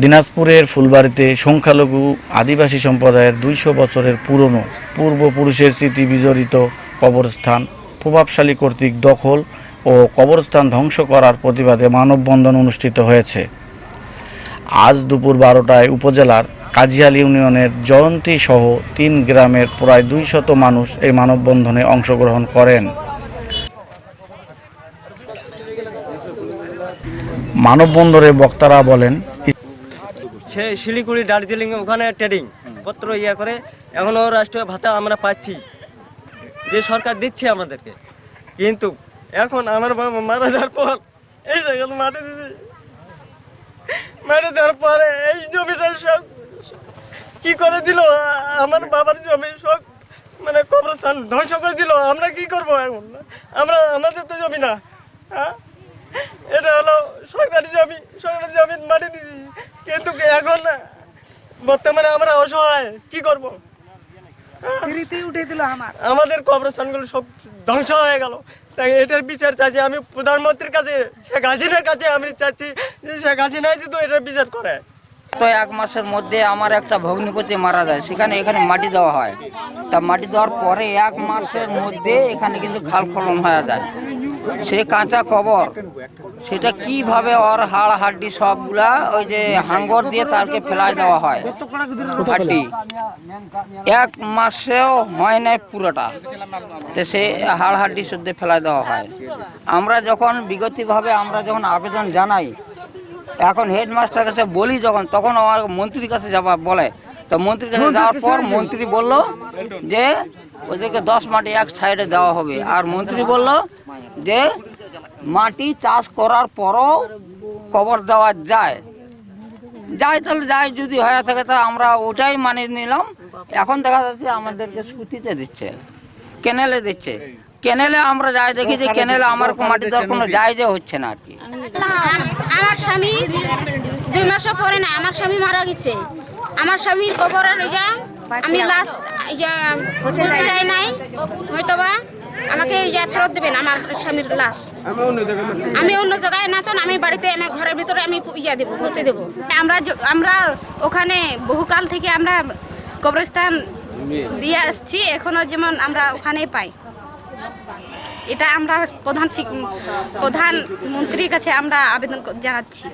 দিনাজপুরের ফুলবাড়িতে সংখ্যালঘু আদিবাসী সম্প্রদায়ের দুইশো বছরের পুরনো পূর্বপুরুষের স্মৃতি বিজড়িত কবরস্থান, প্রভাবশালী কর্তৃক দখল ও কবরস্থান ধ্বংস করার প্রতিবাদে মানববন্ধন অনুষ্ঠিত হয়েছে। আজ দুপুর বারোটায় উপজেলার কাজিয়াল ইউনিয়নের জয়ন্তী সহ তিন গ্রামের প্রায় দুই শত মানুষ এই মানববন্ধনে অংশগ্রহণ করেন। মানববন্ধনে বক্তারা বলেন সে শিলিগুড়ি দার্জিলিং ওখানে ট্রেডিং পত্র ইয়ে করে। এখনও রাষ্ট্রীয় ভাতা আমরা পাচ্ছি। যে সরকার দিচ্ছে আমাদেরকে। কিন্তু এখন আমার বাবা মারা যাওয়ার পর, এই জায়গাতে মাটি দিচ্ছে মাটি দেওয়ার পরে এই জমিটা সব কি করে দিল? আমার বাবার জমি সব মানে কবরস্থান ধ্বংস করে দিল। আমরা কি করব এখন? আমরা, আমাদের তো জমি না হ্যাঁ? এটা হলো সরকারি জমি সরকারি জমি মাটি দিচ্ছি কিন্তু এখন বর্তমানে আমরা অসহায় কি করব? স্মৃতি উঠে দিল আমার। আমাদের কবরস্থানগুলো সব ধ্বংস হয়ে গেল। তাই এটার বিচার চাইছি। আমি প্রধানমন্ত্রীর কাছে শেখ হাসিনার কাছে আমি চাচ্ছি যে শেখ হাসিনাই যদি এটার বিচার করে। তো এক মাসের মধ্যে আমার একটা ভগ্নিপতি মারা যায়। সেখানে এখানে মাটি দেওয়া হয়। তা মাটি দেওয়ার পরে এক মাসের মধ্যে এখানে কিন্তু খাল খনন হয়ে যায়। সে কাঁচা কবর। সেটা কীভাবে ওর হাড় হাড্ডি সবগুলা ওই যে হাঙ্গর দিয়ে তারকে ফেলাই দেওয়া হয়? হাড্ডি। এক মাসেও হয় নাই পুরোটা। তো সে হাড় হাড্ডি শুদ্ধ ফেলাই দেওয়া হয়। আমরা যখন বিগতিভাবে আমরা যখন আবেদন জানাই এখন হেডমাস্টার কাছে বলি যখন তখন আমার মন্ত্রীর কাছে যাবা বলে। তো মন্ত্রীর কাছে যাওয়ার পর মন্ত্রী বলল যে ওদেরকে দশ মাটি এক সাইডে দেওয়া হবে। আর মন্ত্রী বলল যে, মাটি চাষ করার পরও কবর দেওয়া যায়। যাই তাহলে যাই যদি হয়ে থাকে তা আমরা ওটাই মানিয়ে নিলাম। এখন দেখা যাচ্ছে আমাদেরকে স্কুটিতে দিচ্ছে, কেনেলে দিচ্ছে। কেনেলে আমরা যাই দেখি যে কেনেলে আমার মাটি দেওয়ার কোনো জায়গা হচ্ছে না আর কি। আম- আমার স্বামী দুই মাসও পরে না, আমার স্বামী মারা গেছে। আমার স্বামীর কবরের ইয়া আমি লাশ ইয়া বুঝতে যাই নাই হয়তোবা আমাকে ইয়া ফেরত দেবেন আমার স্বামীর লাশ। আমি অন্য জায়গায় না তো আমি বাড়িতে আমি ঘরের ভিতরে আমি ইয়া দেবো হতে দেবো। আমরা আমরা ওখানে বহুকাল থেকে আমরা কবরস্থান দিয়ে আসছি এখনও যেমন আমরা ওখানেই পাই। এটা আমরা প্রধান প্রধান মন্ত্রীর কাছে আমরা আবেদন জানাচ্ছি।